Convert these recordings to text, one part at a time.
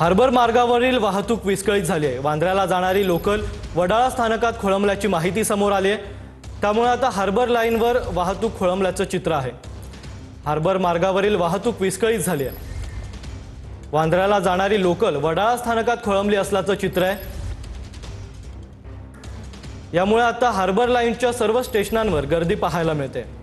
Harbour मार्गावरील वाहतूक विस्कळीत झाली आहे. वांद्र्याला जाणारी लोकल वडाळा स्थानकात खोळंबल्याची माहिती समोर आली आहे. त्यामुळे आता हार्बर लाईनवर वाहतूक खोळंबल्याचं चित्र आहे. हार्बर मार्गावरील वाहतूक विस्कळीत झाली आहे. वांद्र्याला जाणारी लोकल वडाळा स्थानकात खोळंबली असल्याचं चित्र आहे. यामुळे आता हार्बर लाईनच्या सर्व स्टेशनांवर गर्दी पाहायला मिळते.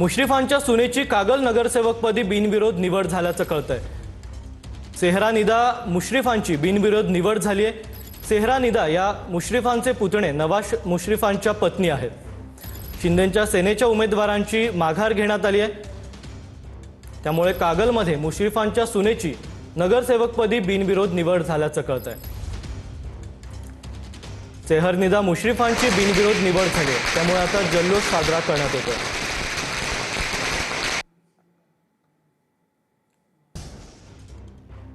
मुश्रीफांच्या सुनेची कागल नगरसेवकपदी बिनविरोध निवड झाल्याचं कळतंय. सेहरा निदा मुश्रीफांची बिनविरोध निवड झाली आहे सेहरा निदा या मुश्रीफांचे पुतणे नवाज मुश्रीफांच्या पत्नी आहेत. शिंदेच्या सेनेच्या उमेदवारांची माघार घेण्यात आली आहे त्यामुळे कागलमध्ये मुश्रीफांच्या सुनेची नगरसेवकपदी बिनविरोध निवड झाल्याचं कळतंय. सेहरनिदा मुश्रीफांची बिनविरोध निवड झाली आहे त्यामुळे आता जल्लोष साजरा करण्यात येतोय.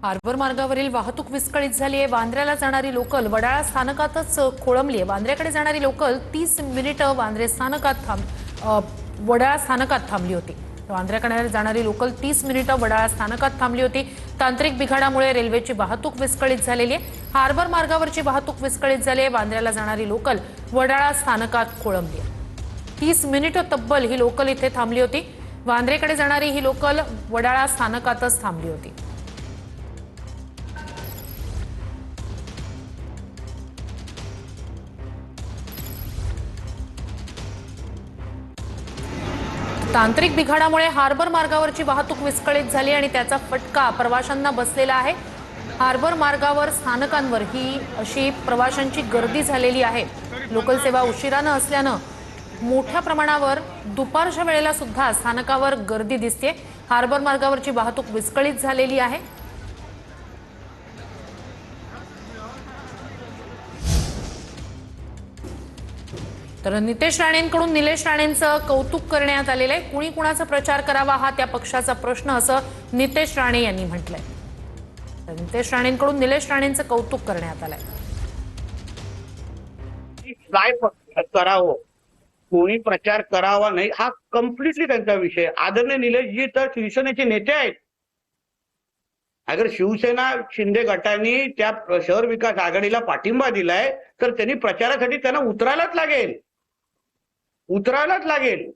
हार्बर मार्गावरील वाहतूक विस्कळीत झाली आहे. वांद्र्याला जाणारी लोकल वडाळा स्थानकातच खोळंबली आहे. वांद्र्याकडे जाणारी लोकल तीस मिनिटं वांद्रे स्थानकात थांब वडाळा स्थानकात थांबली होती. वांद्र्याकडे जाणारी लोकल तीस मिनिटं वडाळा स्थानकात थांबली होती. तांत्रिक बिघाडामुळे रेल्वेची वाहतूक विस्कळीत झालेली आहे. हार्बर मार्गावरची वाहतूक विस्कळीत झाली आहे. वांद्र्याला जाणारी लोकल वडाळा स्थानकात खोळंबली आहे. तीस मिनिटं तब्बल ही लोकल इथे थांबली होती. वांद्रेकडे जाणारी ही लोकल वडाळा स्थानकातच थांबली होती. तांत्रिक बिघाडामुळे हार्बर मार्गावरची वाहतूक विस्कळीत झाली आणि त्याचा फटका प्रवाशांना बसलेला आहे. हार्बर मार्गावर स्थानकांवर ही अशी प्रवाशांची गर्दी झालेली आहे. लोकल सेवा उशिरानं असल्यानं मोठ्या प्रमाणावर दुपारच्या वेळेला सुद्धा स्थानकावर गर्दी दिसते हार्बर मार्गावरची वाहतूक विस्कळीत झालेली आहे. तर नितेश राणेंकडून निलेश राणेंचं कौतुक करण्यात आलेलं आहे. कुणी कुणाचा प्रचार करावा हा त्या पक्षाचा प्रश्न असं नितेश राणे यांनी म्हटलंय. तर नितेश राणेंकडून निलेश राणेंचं कौतुक करण्यात आलंय. काय करावं? कोणी प्रचार करावा नाही हा कम्प्लिटली त्यांचा विषय. आदरणीय निलेशजी तर शिवसेनेचे नेते आहेत. अगर शिवसेना शिंदे गटाने त्या शहर विकास आघाडीला पाठिंबा दिलाय तर त्यांनी प्रचारासाठी त्यांना उतरायलाच लागेल. उतरायलाच लागेल.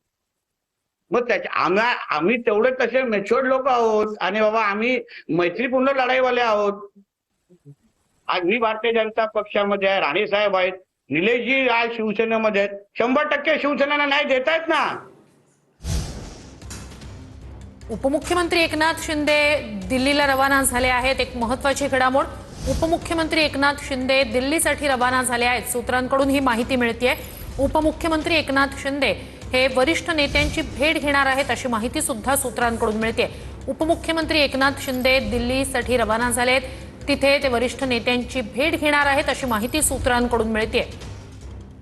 मग त्याच्या आम्हा आम्ही तेवढे तसे मेच्युअर्ड लोक आहोत आणि बाबा आम्ही मैत्रीपूर्ण लढाईवाले आहोत. आज मी भारतीय जनता पक्षामध्ये आहे राणे साहेब आहेत निलेशजी आज शिवसेनेमध्ये आहेत. शंभर टक्के शिवसेनेला नाही देतायत ना. उपमुख्यमंत्री एकनाथ शिंदे दिल्लीला रवाना झाले आहेत एक महत्वाची घडामोड. उपमुख्यमंत्री एकनाथ शिंदे दिल्लीसाठी रवाना झाले आहेत. सूत्रांकडून ही माहिती मिळते उपमुख्यमंत्री एकनाथ शिंदे हे वरिष्ठ नेत्यांची भेट घेणार आहेत अशी माहिती सुद्धा सूत्रांकडून मिळते उपमुख्यमंत्री एकनाथ शिंदे दिल्लीसाठी रवाना झालेत तिथे ते वरिष्ठ नेत्यांची भेट घेणार आहेत अशी माहिती सूत्रांकडून मिळते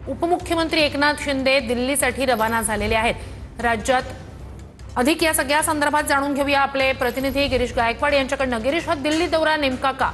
उपमुख्यमंत्री एकनाथ शिंदे दिल्लीसाठी रवाना झालेले आहेत. राज्यात अधिक या सगळ्या संदर्भात जाणून घेऊया आपले प्रतिनिधी गिरीश गायकवाड यांच्याकडनं. गिरीश हा दिल्ली दौरा नेमका का?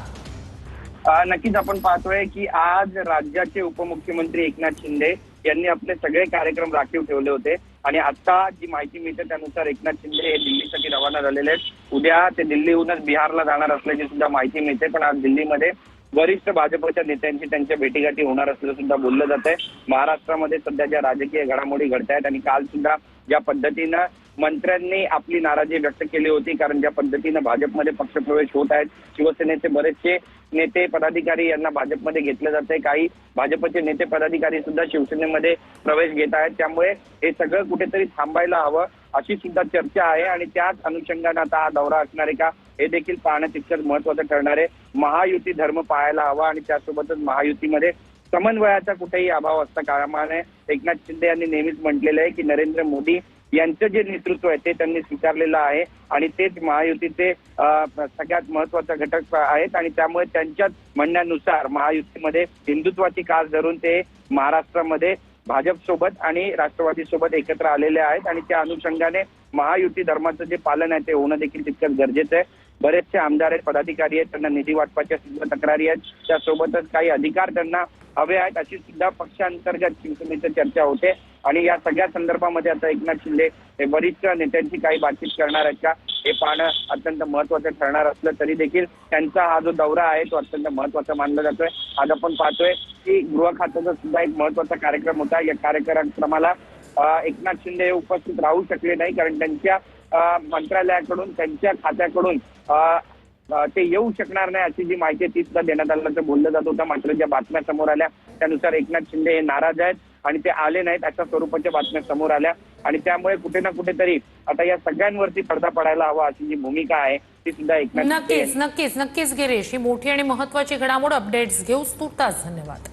नक्कीच आपण पाहतोय की आज राज्याचे उपमुख्यमंत्री एकनाथ शिंदे यांनी आपले सगळे कार्यक्रम राखीव ठेवले होते. आणि आता जी माहिती मिळते त्यानुसार एकनाथ शिंदे हे दिल्लीसाठी रवाना झालेले आहेत. उद्या ते दिल्लीहूनच बिहारला जाणार असल्याची सुद्धा माहिती मिळते. पण आज दिल्लीमध्ये वरिष्ठ भाजपच्या नेत्यांची त्यांच्या भेटीगाठी होणार असल्याचं सुद्धा बोललं जात आहे महाराष्ट्रामध्ये सध्या ज्या राजकीय घडामोडी घडत आहेत आणि काल सुद्धा ज्या पद्धतीनं मंत्र्यांनी आपली नाराजी व्यक्त केली होती कारण ज्या पद्धतीनं भाजपमध्ये पक्षप्रवेश होत आहेत शिवसेनेचे बरेचसे नेते पदाधिकारी यांना भाजपमध्ये घेतलं जात आहे. काही भाजपचे नेते पदाधिकारी सुद्धा शिवसेनेमध्ये प्रवेश घेत आहेत. त्यामुळे हे सगळं कुठेतरी थांबायला हवं अशी सुद्धा चर्चा आहे आणि त्याच अनुषंगाने आता हा दौरा असणार आहे का हे देखील पाहणं तितकंच महत्वाचं ठरणार आहे. महायुती धर्म पाहायला हवा आणि त्यासोबतच महायुतीमध्ये समन्वयाचा कुठेही अभाव असता कामाने. एकनाथ शिंदे यांनी नेहमीच म्हटलेलं आहे की नरेंद्र मोदी यांचं जे नेतृत्व आहे ते त्यांनी स्वीकारलेलं आहे. आणि तेच महायुतीचे सगळ्यात महत्त्वाचा घटक आहेत. आणि त्यामुळे त्यांच्याच म्हणण्यानुसार महायुतीमध्ये हिंदुत्वाची कास धरून ते महाराष्ट्रामध्ये भाजप सोबत आणि राष्ट्रवादी सोबत एकत्र आलेले आहेत. आणि त्या अनुषंगाने महायुती धर्माचं जे पालन आहे ते होणं देखील तितकंच गरजेचं आहे. बरेचसे आमदार आहेत पदाधिकारी आहेत त्यांना निधी वाटपाच्या सुद्धा तक्रारी आहेत. त्यासोबतच काही अधिकार त्यांना हवे आहेत अशी सुद्धा पक्षांतर्गत शिवसेनेची चर्चा होते. आणि या सगळ्या संदर्भामध्ये आता एकनाथ शिंदे हे वरिष्ठ नेत्यांची काही बातचीत करणार आहेत का हे पाहणं अत्यंत महत्वाचं ठरणार असलं तरी देखील त्यांचा हा जो दौरा आहे तो अत्यंत महत्त्वाचा मानला जातोय. आज आपण पाहतोय की गृह खात्याचा सुद्धा एक महत्त्वाचा कार्यक्रम होता. या कार्यक्रमाला एकनाथ शिंदे हे उपस्थित राहू शकले नाही कारण त्यांच्या मंत्रालयाकडून त्यांच्या खात्याकडून ते येऊ शकणार नाही अशी जी माहिती ती सुद्धा देण्यात आल्याचं बोललं जात होतं. मात्र ज्या बातम्या समोर आल्या त्यानुसार एकनाथ शिंदे हे नाराज आहेत आणि ते आले नाहीत अशा स्वरूपाच्या बातम्या समोर आल्या. आणि त्यामुळे कुठे ना कुठेतरी आता या सगळ्यांवरती पडदा पडायला हवा अशी जी भूमिका आहे ती सुद्धा एकनाथ नक्कीच नक्कीच नक्कीच गिरीश. ही मोठी आणि महत्वाची घडामोड अपडेट्स घेऊ तुर्तास धन्यवाद.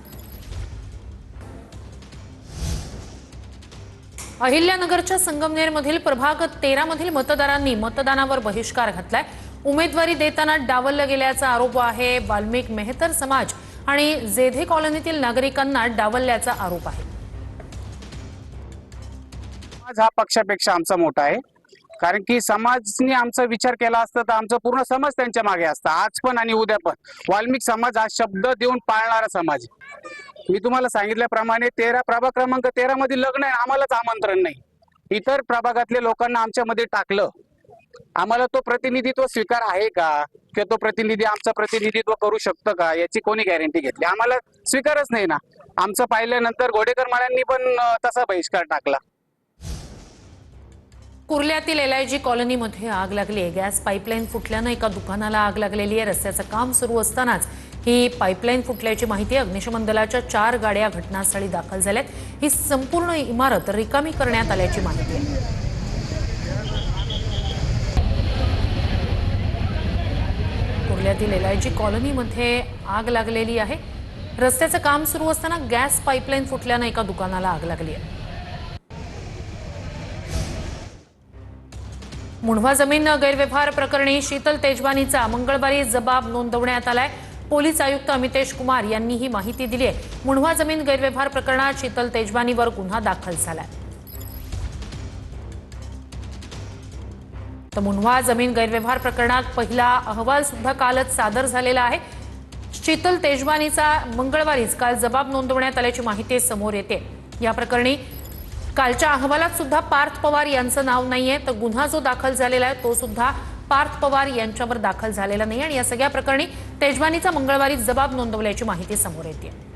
अहिल्यानगरच्या संगमनेरमधील प्रभाग तेरा मधील मतदारांनी मतदानावर बहिष्कार घातलाय. उमेदवारी देताना डावललं गेल्याचा आरोप आहे. वाल्मिक मेहतर समाज आणि जेधे कॉलनीतील नागरिकांना डावलल्याचा आरोप आहे. समाज हा पक्षापेक्षा आमचा मोठा आहे. कारण की समाजने आमचा विचार केला असता तर आमचा पूर्ण समाज त्यांच्या मागे असता. आज पण आणि उद्या पण. वाल्मिक समाज हा शब्द देऊन पाळणारा समाज मी तुम्हाला सांगितल्याप्रमाणे तेरा प्रभाग क्रमांक तेरा मध्ये लग्न आहे आम्हालाच आमंत्रण नाही. इतर प्रभागातल्या लोकांना आमच्यामध्ये टाकलं. आम्हाला तो प्रतिनिधित्व स्वीकार आहे का? किंवा तो प्रतिनिधी आमचं प्रतिनिधित्व करू शकतं का? याची कोणी गॅरंटी घेतली? आम्हाला स्वीकारच नाही ना. आमचं पाहिल्यानंतर घोडेकर माळ्यांनी पण तसा बहिष्कार टाकला. कुर्ल्यातील एल आय जी कॉलनीमध्ये आग लागली आहे. गॅस पाईपलाईन फुटल्यानं एका दुकानाला आग लागलेली आहे. रस्त्याचं काम सुरू असतानाच ही पाईपलाईन फुटल्याची माहिती अग्निशमन दलाच्या चार गाड्या घटनास्थळी दाखल झाल्यात. ही संपूर्ण इमारत रिकामी करण्यात आल्याची माहिती आहे. कुर्ल्यातील एलआयजी कॉलनीमध्ये आग लागलेली आहे. रस्त्याचं काम सुरू असताना गॅस पाईपलाईन फुटल्यानं एका दुकानाला आग लागली आहे. मुंढवा जमीन गैरव्यवहार प्रकरणी शीतल तेजवानीचा मंगळवारी जबाब नोंदवण्यात आलाय. पोलीस आयुक्त अमितेश कुमार यांनी ही माहिती दिली आहे. मुंढवा जमीन गैरव्यवहार प्रकरणात शीतल तेजवानीवर गुन्हा दाखल झालाय. तर मुंढवा जमीन गैरव्यवहार प्रकरणात पहिला अहवाल सुद्धा कालच सादर झालेला आहे. शीतल तेजवानीचा मंगळवारीच काल जबाब नोंदवण्यात आल्याची माहिती समोर येते. या प्रकरणी कालच्या अहवालात सुद्धा पार्थ पवार यांचं नाव नाहीये तर गुन्हा जो दाखल झालेला आहे तो सुद्धा पार्थ पवार यांच्यावर दाखल झालेला नाही आणि या सगळ्या प्रकरणी तेजवानीचा मंगळवारी जबाब नोंदवल्याची माहिती समोर येते